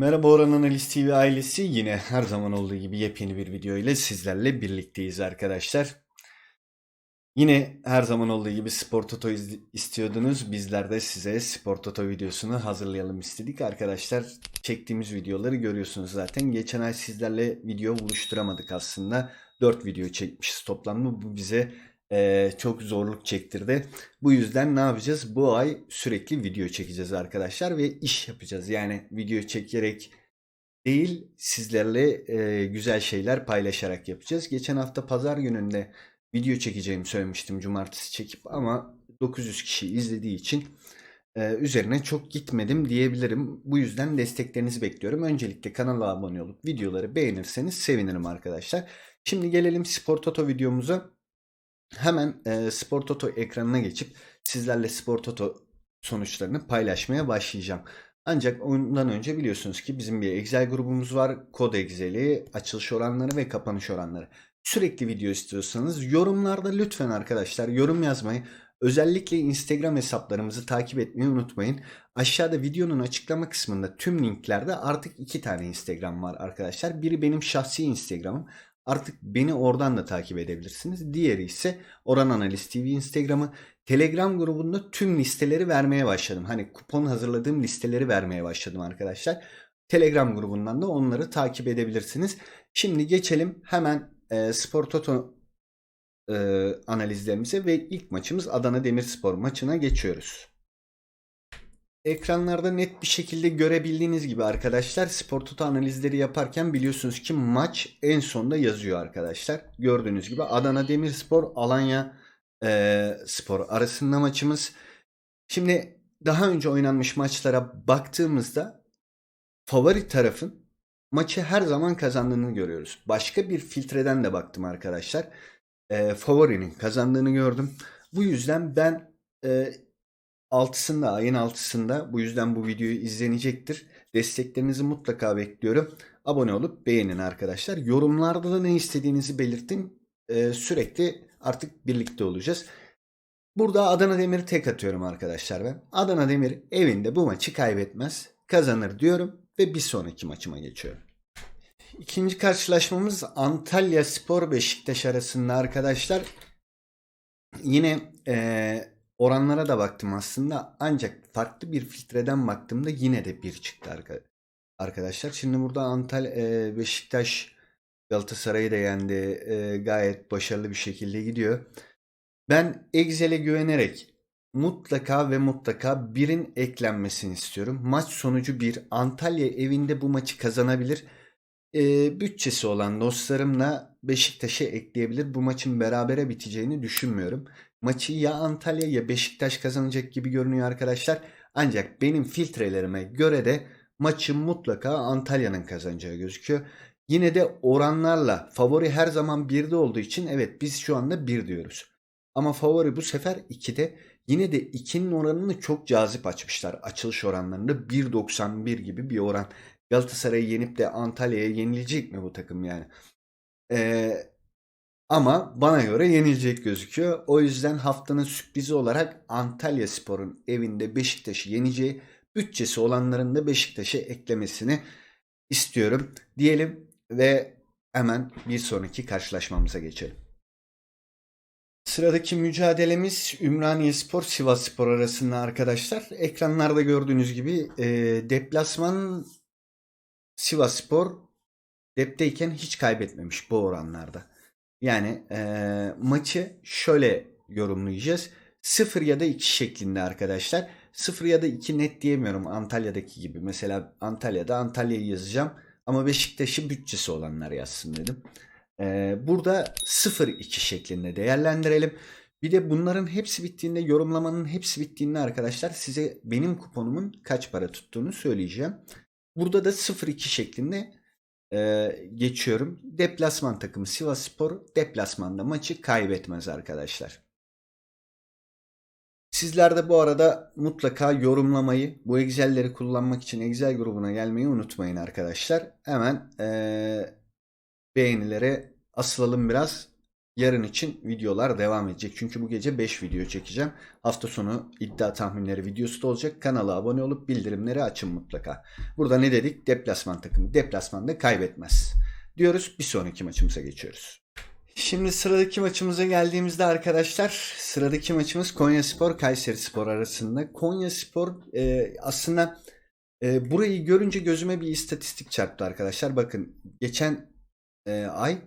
Merhaba Orhan Analiz TV ailesi. Yine her zaman olduğu gibi yepyeni bir video ile sizlerle birlikteyiz arkadaşlar. Yine her zaman olduğu gibi Spor Toto istiyordunuz. Bizler de size Spor Toto videosunu hazırlayalım istedik. Arkadaşlar çektiğimiz videoları görüyorsunuz zaten. Geçen ay sizlerle video buluşturamadık aslında. 4 video çekmişiz toplamda. Bu bize eee, çok zorluk çektirdi. Bu yüzden ne yapacağız? Bu ay sürekli video çekeceğiz arkadaşlar ve iş yapacağız. Yani video çekerek değil sizlerle e, güzel şeyler paylaşarak yapacağız. Geçen hafta pazar gününde video çekeceğimi söylemiştim cumartesi çekip ama 900 kişi izlediği için e, üzerine çok gitmedim diyebilirim. Bu yüzden desteklerinizi bekliyorum. Öncelikle kanala abone olup videoları beğenirseniz sevinirim arkadaşlar. Şimdi gelelim Spor Toto videomuza. Hemen e, Spor Toto ekranına geçip sizlerle Spor Toto sonuçlarını paylaşmaya başlayacağım. Ancak ondan önce biliyorsunuz ki bizim bir Excel grubumuz var. Kod Excel'i, açılış oranları ve kapanış oranları. Sürekli video istiyorsanız yorumlarda lütfen arkadaşlar yorum yazmayı, özellikle Instagram hesaplarımızı takip etmeyi unutmayın. Aşağıda videonun açıklama kısmında tüm linklerde artık iki tane Instagram var arkadaşlar. Biri benim şahsi Instagram'ım. Artık beni oradan da takip edebilirsiniz. Diğeri ise Oran Analiz TV Instagram'ı. Telegram grubunda tüm listeleri vermeye başladım. Hani kupon hazırladığım listeleri vermeye başladım arkadaşlar. Telegram grubundan da onları takip edebilirsiniz. Şimdi geçelim hemen e, Spor Toto e, analizlerimize ve ilk maçımız Adana Demirspor maçına geçiyoruz. Ekranlarda net bir şekilde görebildiğiniz gibi arkadaşlar Spor Toto analizleri yaparken biliyorsunuz ki maç en sonda yazıyor arkadaşlar. Gördüğünüz gibi Adana Demirspor Alanya e, Spor arasında maçımız. Şimdi daha önce oynanmış maçlara baktığımızda favori tarafın maçı her zaman kazandığını görüyoruz. Başka bir filtreden de baktım arkadaşlar. E, favorinin kazandığını gördüm. Bu yüzden ben e, 6'sında ayın 6'sında bu yüzden bu videoyu izlenecektir. Desteklerinizi mutlaka bekliyorum. Abone olup beğenin arkadaşlar. Yorumlarda da ne istediğinizi belirtin. Ee, sürekli artık birlikte olacağız. Burada Adana Demir'i tek atıyorum arkadaşlar ben. Adana Demir evinde bu maçı kaybetmez. Kazanır diyorum ve bir sonraki maçıma geçiyorum. İkinci karşılaşmamız Antalya Spor Beşiktaş arasında arkadaşlar. Yine eee, oranlara da baktım aslında ancak farklı bir filtreden baktığımda yine de bir çıktı arka- arkadaşlar. Şimdi burada Antalya eee, Beşiktaş Galatasaray'ı da yendi. Eee, gayet başarılı bir şekilde gidiyor. Ben Excel'e güvenerek mutlaka ve mutlaka birin eklenmesini istiyorum. Maç sonucu bir. Antalya evinde bu maçı kazanabilir. Ee, bütçesi olan dostlarımla Beşiktaş'ı ekleyebilir. Bu maçın berabere biteceğini düşünmüyorum. Maçı ya Antalya ya Beşiktaş kazanacak gibi görünüyor arkadaşlar. Ancak benim filtrelerime göre de maçın mutlaka Antalya'nın kazanacağı gözüküyor. Yine de oranlarla favori her zaman 1'de olduğu için evet biz şu anda 1 diyoruz. Ama favori bu sefer 2'de. Yine de 2'nin oranını çok cazip açmışlar. Açılış oranlarında 1.91 gibi bir oran. Galatasaray'ı yenip de Antalya'ya yenilecek mi bu takım yani? Ee, ama bana göre yenilecek gözüküyor. O yüzden haftanın sürprizi olarak Antalya Spor'un evinde Beşiktaş'ı yeneceği bütçesi olanların da Beşiktaş'ı eklemesini istiyorum diyelim ve hemen bir sonraki karşılaşmamıza geçelim. Sıradaki mücadelemiz Ümraniye Spor Sivas Spor arasında arkadaşlar. Ekranlarda gördüğünüz gibi e, deplasman Sivas Spor depteyken hiç kaybetmemiş bu oranlarda. Yani e, maçı şöyle yorumlayacağız. 0 ya da 2 şeklinde arkadaşlar. 0 ya da 2 net diyemiyorum Antalya'daki gibi. Mesela Antalya'da Antalya'yı yazacağım. Ama Beşiktaş'ın bütçesi olanlar yazsın dedim. Ee, burada 0-2 şeklinde değerlendirelim. Bir de bunların hepsi bittiğinde yorumlamanın hepsi bittiğinde arkadaşlar size benim kuponumun kaç para tuttuğunu söyleyeceğim. Burada da 0-2 şeklinde e, geçiyorum. Deplasman takımı Sivas Spor deplasmanda maçı kaybetmez arkadaşlar. Sizler de bu arada mutlaka yorumlamayı, bu Excel'leri kullanmak için Excel grubuna gelmeyi unutmayın arkadaşlar. Hemen eee beğenilere asılalım biraz. Yarın için videolar devam edecek. Çünkü bu gece 5 video çekeceğim. Hafta sonu iddia tahminleri videosu da olacak. Kanala abone olup bildirimleri açın mutlaka. Burada ne dedik? Deplasman takımı. Deplasmanda kaybetmez. Diyoruz bir sonraki maçımıza geçiyoruz. Şimdi sıradaki maçımıza geldiğimizde arkadaşlar sıradaki maçımız Konya Spor Kayseri Spor arasında. Konya Spor e, aslında e, burayı görünce gözüme bir istatistik çarptı arkadaşlar. Bakın geçen e, ay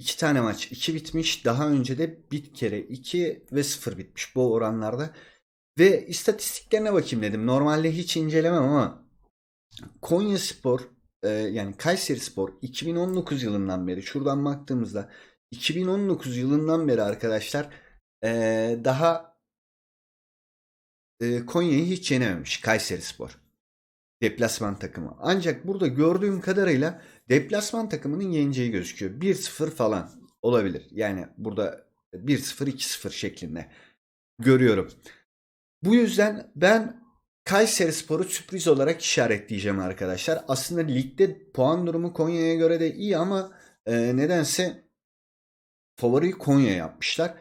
iki tane maç 2 bitmiş. Daha önce de bir kere 2 ve 0 bitmiş bu oranlarda. Ve istatistiklerine bakayım dedim. Normalde hiç incelemem ama Konya Spor e, yani Kayseri Spor 2019 yılından beri şuradan baktığımızda 2019 yılından beri arkadaşlar e, daha e, Konya'yı hiç yenememiş Kayseri Spor. Deplasman takımı. Ancak burada gördüğüm kadarıyla deplasman takımının yeneceği gözüküyor. 1-0 falan olabilir. Yani burada 1-0 2-0 şeklinde görüyorum. Bu yüzden ben Kayseri Spor'u sürpriz olarak işaretleyeceğim arkadaşlar. Aslında ligde puan durumu Konya'ya göre de iyi ama e, nedense favoriyi Konya yapmışlar.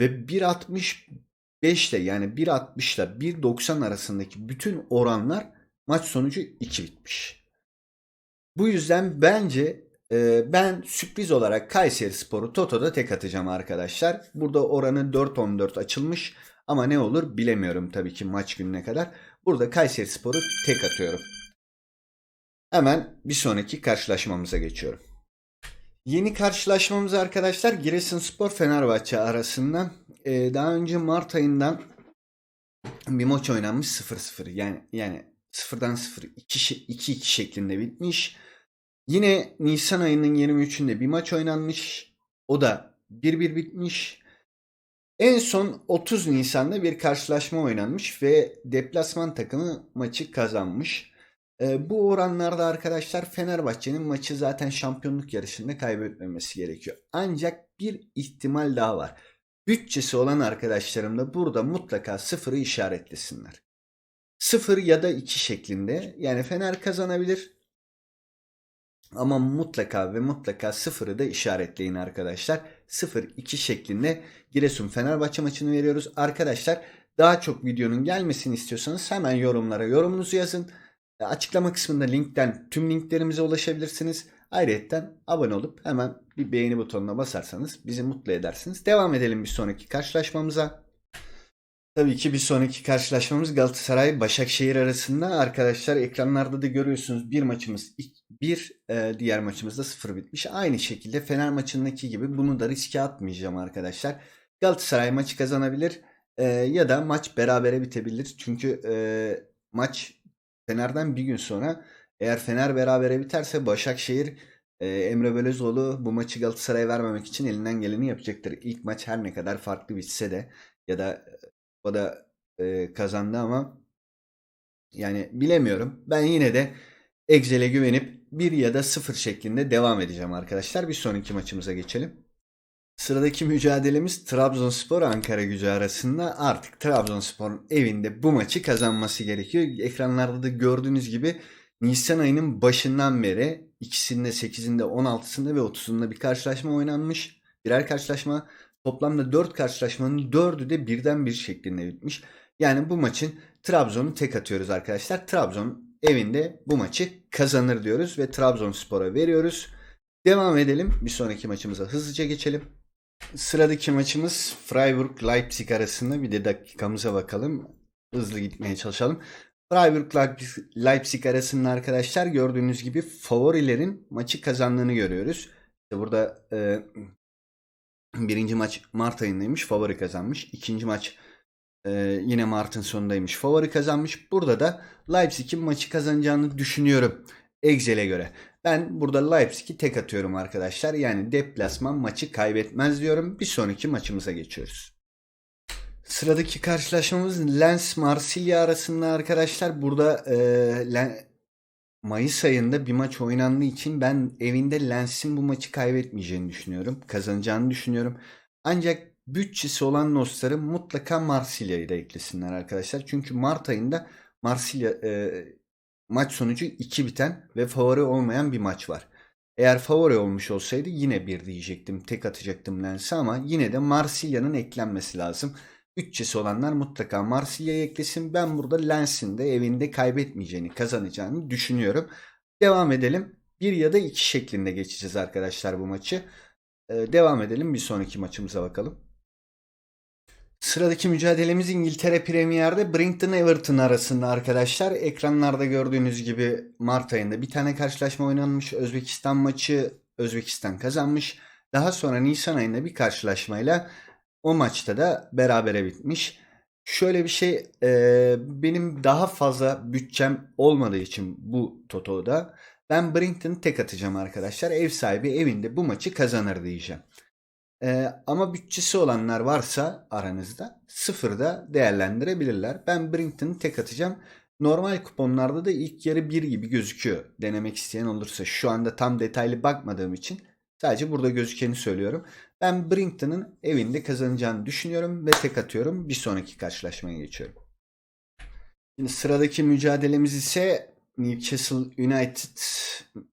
Ve 1.65 ile yani 1.60 ile 1.90 arasındaki bütün oranlar maç sonucu 2 bitmiş. Bu yüzden bence e, ben sürpriz olarak Kayseri Sporu Toto'da tek atacağım arkadaşlar. Burada oranı 4.14 açılmış ama ne olur bilemiyorum tabii ki maç gününe kadar. Burada Kayseri Sporu tek atıyorum. Hemen bir sonraki karşılaşmamıza geçiyorum. Yeni karşılaşmamız arkadaşlar Giresunspor Fenerbahçe arasında. Ee, daha önce Mart ayından bir maç oynanmış 0-0. Yani yani 0'dan 0 2-2 şeklinde bitmiş. Yine Nisan ayının 23'ünde bir maç oynanmış. O da 1-1 bitmiş. En son 30 Nisan'da bir karşılaşma oynanmış ve deplasman takımı maçı kazanmış. E, bu oranlarda arkadaşlar Fenerbahçe'nin maçı zaten şampiyonluk yarışında kaybetmemesi gerekiyor. Ancak bir ihtimal daha var. Bütçesi olan arkadaşlarım da burada mutlaka sıfırı işaretlesinler. Sıfır ya da iki şeklinde. Yani Fener kazanabilir. Ama mutlaka ve mutlaka sıfırı da işaretleyin arkadaşlar. 0-2 şeklinde Giresun Fenerbahçe maçını veriyoruz. Arkadaşlar daha çok videonun gelmesini istiyorsanız hemen yorumlara yorumunuzu yazın. Açıklama kısmında linkten tüm linklerimize ulaşabilirsiniz. Ayrıca abone olup hemen bir beğeni butonuna basarsanız bizi mutlu edersiniz. Devam edelim bir sonraki karşılaşmamıza. Tabii ki bir sonraki karşılaşmamız Galatasaray Başakşehir arasında. Arkadaşlar ekranlarda da görüyorsunuz bir maçımız bir e, diğer maçımızda sıfır bitmiş. Aynı şekilde Fener maçındaki gibi bunu da riske atmayacağım arkadaşlar. Galatasaray maçı kazanabilir e, ya da maç berabere bitebilir. Çünkü e, maç Fener'den bir gün sonra eğer Fener berabere biterse Başakşehir e, Emre Belözoğlu bu maçı Galatasaray'a vermemek için elinden geleni yapacaktır. İlk maç her ne kadar farklı bitse de ya da o da e, kazandı ama yani bilemiyorum. Ben yine de Excel'e güvenip 1 ya da 0 şeklinde devam edeceğim arkadaşlar. Bir sonraki maçımıza geçelim. Sıradaki mücadelemiz Trabzonspor Ankara gücü arasında. Artık Trabzonspor'un evinde bu maçı kazanması gerekiyor. Ekranlarda da gördüğünüz gibi Nisan ayının başından beri ikisinde 8'inde 16'sında ve 30'unda bir karşılaşma oynanmış. Birer karşılaşma toplamda 4 karşılaşmanın 4'ü de birden bir şeklinde bitmiş. Yani bu maçın Trabzon'u tek atıyoruz arkadaşlar. Trabzon evinde bu maçı kazanır diyoruz ve Trabzonspor'a veriyoruz. Devam edelim. Bir sonraki maçımıza hızlıca geçelim. Sıradaki maçımız Freiburg Leipzig arasında bir de dakikamıza bakalım. Hızlı gitmeye çalışalım. Freiburg Leipzig arasında arkadaşlar gördüğünüz gibi favorilerin maçı kazandığını görüyoruz. İşte burada e, birinci maç Mart ayındaymış favori kazanmış. İkinci maç e, yine Mart'ın sonundaymış favori kazanmış. Burada da Leipzig'in maçı kazanacağını düşünüyorum. Excel'e göre. Ben burada Leipzig'i tek atıyorum arkadaşlar. Yani deplasman maçı kaybetmez diyorum. Bir sonraki maçımıza geçiyoruz. Sıradaki karşılaşmamız Lens Marsilya arasında arkadaşlar. Burada e, Mayıs ayında bir maç oynandığı için ben evinde Lens'in bu maçı kaybetmeyeceğini düşünüyorum. Kazanacağını düşünüyorum. Ancak bütçesi olan Nostar'ı mutlaka Marsilya'yı da eklesinler arkadaşlar. Çünkü Mart ayında Marsilya e, maç sonucu 2 biten ve favori olmayan bir maç var. Eğer favori olmuş olsaydı yine bir diyecektim. Tek atacaktım Lens'e ama yine de Marsilya'nın eklenmesi lazım. Bütçesi olanlar mutlaka Marsilya'yı eklesin. Ben burada Lens'in de evinde kaybetmeyeceğini, kazanacağını düşünüyorum. Devam edelim. Bir ya da iki şeklinde geçeceğiz arkadaşlar bu maçı. Ee, devam edelim bir sonraki maçımıza bakalım. Sıradaki mücadelemiz İngiltere Premier'de Brighton Everton arasında arkadaşlar. Ekranlarda gördüğünüz gibi Mart ayında bir tane karşılaşma oynanmış. Özbekistan maçı Özbekistan kazanmış. Daha sonra Nisan ayında bir karşılaşmayla o maçta da berabere bitmiş. Şöyle bir şey e, benim daha fazla bütçem olmadığı için bu Toto'da ben Brighton tek atacağım arkadaşlar. Ev sahibi evinde bu maçı kazanır diyeceğim. Ee, ama bütçesi olanlar varsa aranızda sıfırda değerlendirebilirler. Ben Brinkton'ı tek atacağım. Normal kuponlarda da ilk yarı 1 gibi gözüküyor. Denemek isteyen olursa şu anda tam detaylı bakmadığım için sadece burada gözükeni söylüyorum. Ben Brinkton'ın evinde kazanacağını düşünüyorum ve tek atıyorum. Bir sonraki karşılaşmaya geçiyorum. Şimdi sıradaki mücadelemiz ise Newcastle United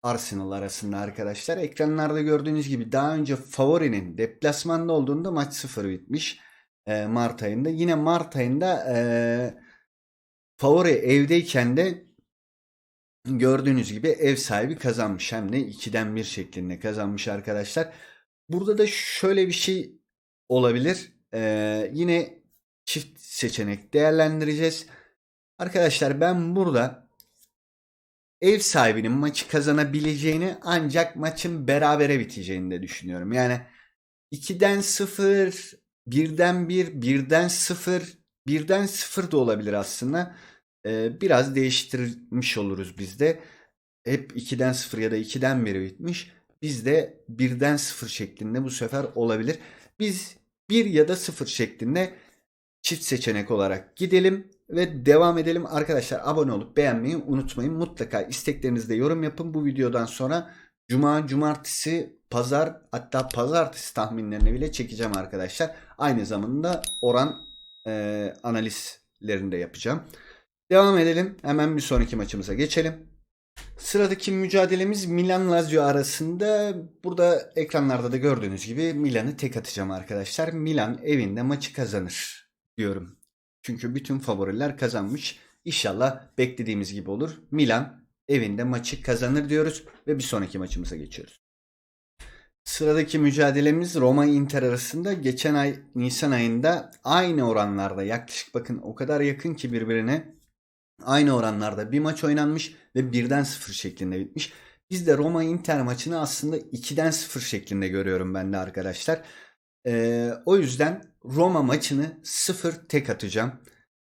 Arsenal arasında arkadaşlar. Ekranlarda gördüğünüz gibi daha önce favorinin deplasmanda olduğunda maç 0 bitmiş. e, Mart ayında. Yine Mart ayında e, favori evdeyken de gördüğünüz gibi ev sahibi kazanmış. Hem de 2'den 1 şeklinde kazanmış arkadaşlar. Burada da şöyle bir şey olabilir. E, yine çift seçenek değerlendireceğiz. Arkadaşlar ben burada ev sahibinin maçı kazanabileceğini ancak maçın berabere biteceğini de düşünüyorum. Yani 2'den 0, 1'den 1, 1'den 0, 1'den 0 da olabilir aslında. Ee, biraz değiştirmiş oluruz biz de. Hep 2'den 0 ya da 2'den 1 bitmiş. Bizde 1'den 0 şeklinde bu sefer olabilir. Biz 1 ya da 0 şeklinde çift seçenek olarak gidelim ve devam edelim. Arkadaşlar abone olup beğenmeyi unutmayın. Mutlaka isteklerinizde yorum yapın. Bu videodan sonra cuma, cumartesi, pazar hatta pazartesi tahminlerini bile çekeceğim arkadaşlar. Aynı zamanda oran e, analizlerini de yapacağım. Devam edelim. Hemen bir sonraki maçımıza geçelim. Sıradaki mücadelemiz Milan Lazio arasında. Burada ekranlarda da gördüğünüz gibi Milan'ı tek atacağım arkadaşlar. Milan evinde maçı kazanır diyorum. Çünkü bütün favoriler kazanmış. İnşallah beklediğimiz gibi olur. Milan evinde maçı kazanır diyoruz ve bir sonraki maçımıza geçiyoruz. Sıradaki mücadelemiz Roma Inter arasında geçen ay Nisan ayında aynı oranlarda yaklaşık bakın o kadar yakın ki birbirine aynı oranlarda bir maç oynanmış ve birden sıfır şeklinde bitmiş. Biz de Roma Inter maçını aslında 2'den 0 şeklinde görüyorum ben de arkadaşlar. Ee, o yüzden Roma maçını 0 tek atacağım.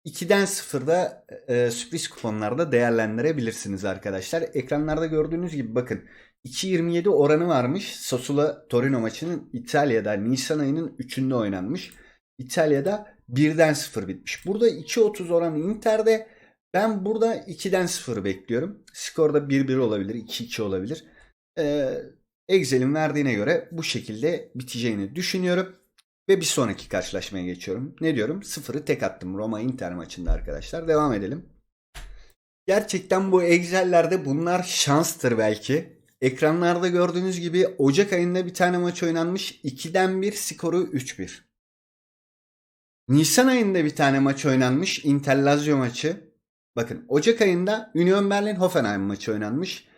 2'den 0'da e, sürpriz kuponlarda değerlendirebilirsiniz arkadaşlar. Ekranlarda gördüğünüz gibi bakın 2.27 oranı varmış. Sassuolo Torino maçının İtalya'da Nisan ayının 3'ünde oynanmış. İtalya'da 1'den 0 bitmiş. Burada 2.30 oranı Inter'de. Ben burada 2'den 0 bekliyorum. Skorda 1-1 olabilir, 2-2 olabilir. Ee, Excel'in verdiğine göre bu şekilde biteceğini düşünüyorum. Ve bir sonraki karşılaşmaya geçiyorum. Ne diyorum? Sıfırı tek attım Roma Inter maçında arkadaşlar. Devam edelim. Gerçekten bu Excel'lerde bunlar şanstır belki. Ekranlarda gördüğünüz gibi Ocak ayında bir tane maç oynanmış. 2'den 1 skoru 3-1. Nisan ayında bir tane maç oynanmış. Inter Lazio maçı. Bakın Ocak ayında Union Berlin Hoffenheim maçı oynanmış.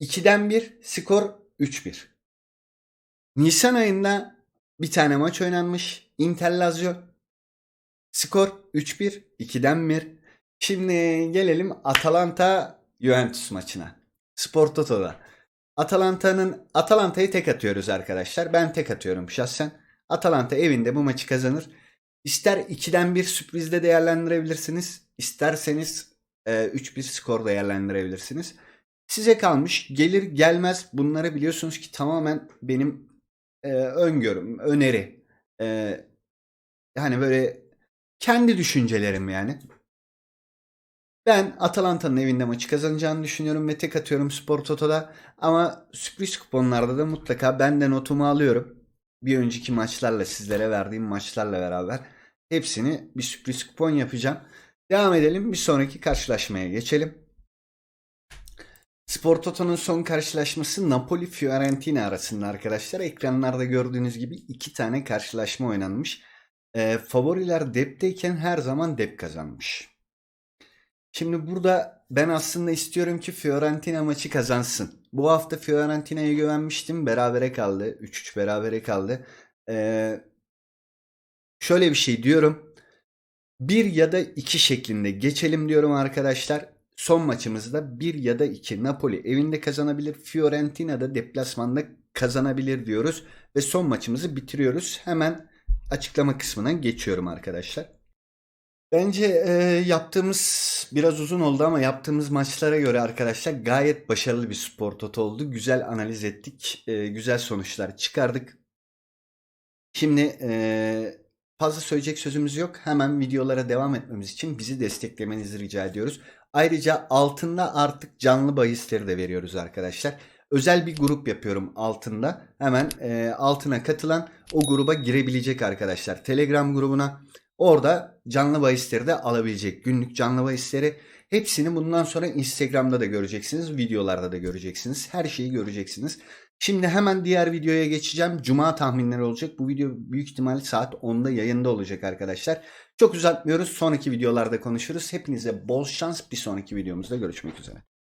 2'den 1 skor 3-1. Nisan ayında bir tane maç oynanmış. Inter Lazio. Skor 3-1. 2'den 1. Şimdi gelelim Atalanta Juventus maçına. Spor Toto'da. Atalanta'nın Atalanta'yı tek atıyoruz arkadaşlar. Ben tek atıyorum şahsen. Atalanta evinde bu maçı kazanır. İster 2'den 1 sürprizde değerlendirebilirsiniz. İsterseniz e, 3-1 skor değerlendirebilirsiniz. Size kalmış. Gelir gelmez bunları biliyorsunuz ki tamamen benim e, öngörüm, öneri. E, yani böyle kendi düşüncelerim yani. Ben Atalanta'nın evinde maçı kazanacağını düşünüyorum ve tek atıyorum Spor Toto'da. Ama sürpriz kuponlarda da mutlaka ben de notumu alıyorum. Bir önceki maçlarla sizlere verdiğim maçlarla beraber hepsini bir sürpriz kupon yapacağım. Devam edelim bir sonraki karşılaşmaya geçelim. Spor Toto'nun son karşılaşması Napoli Fiorentina arasında arkadaşlar. Ekranlarda gördüğünüz gibi iki tane karşılaşma oynanmış. Ee, favoriler depteyken her zaman dep kazanmış. Şimdi burada ben aslında istiyorum ki Fiorentina maçı kazansın. Bu hafta Fiorentina'ya güvenmiştim. Berabere kaldı. 3-3 berabere kaldı. Ee, şöyle bir şey diyorum. Bir ya da iki şeklinde geçelim diyorum arkadaşlar. Son maçımızda bir ya da iki Napoli evinde kazanabilir. Fiorentina da deplasmanda kazanabilir diyoruz. Ve son maçımızı bitiriyoruz. Hemen açıklama kısmına geçiyorum arkadaşlar. Bence e, yaptığımız biraz uzun oldu ama yaptığımız maçlara göre arkadaşlar gayet başarılı bir spor toto oldu. Güzel analiz ettik. e, güzel sonuçlar çıkardık. Şimdi e, fazla söyleyecek sözümüz yok. Hemen videolara devam etmemiz için bizi desteklemenizi rica ediyoruz. Ayrıca altında artık canlı bahisleri de veriyoruz arkadaşlar. Özel bir grup yapıyorum altında. Hemen e, altına katılan o gruba girebilecek arkadaşlar. Telegram grubuna orada canlı bahisleri de alabilecek. Günlük canlı bahisleri hepsini bundan sonra Instagram'da da göreceksiniz. Videolarda da göreceksiniz. Her şeyi göreceksiniz. Şimdi hemen diğer videoya geçeceğim. Cuma tahminleri olacak. Bu video büyük ihtimal saat 10'da yayında olacak arkadaşlar. Çok uzatmıyoruz. Sonraki videolarda konuşuruz. Hepinize bol şans. Bir sonraki videomuzda görüşmek üzere.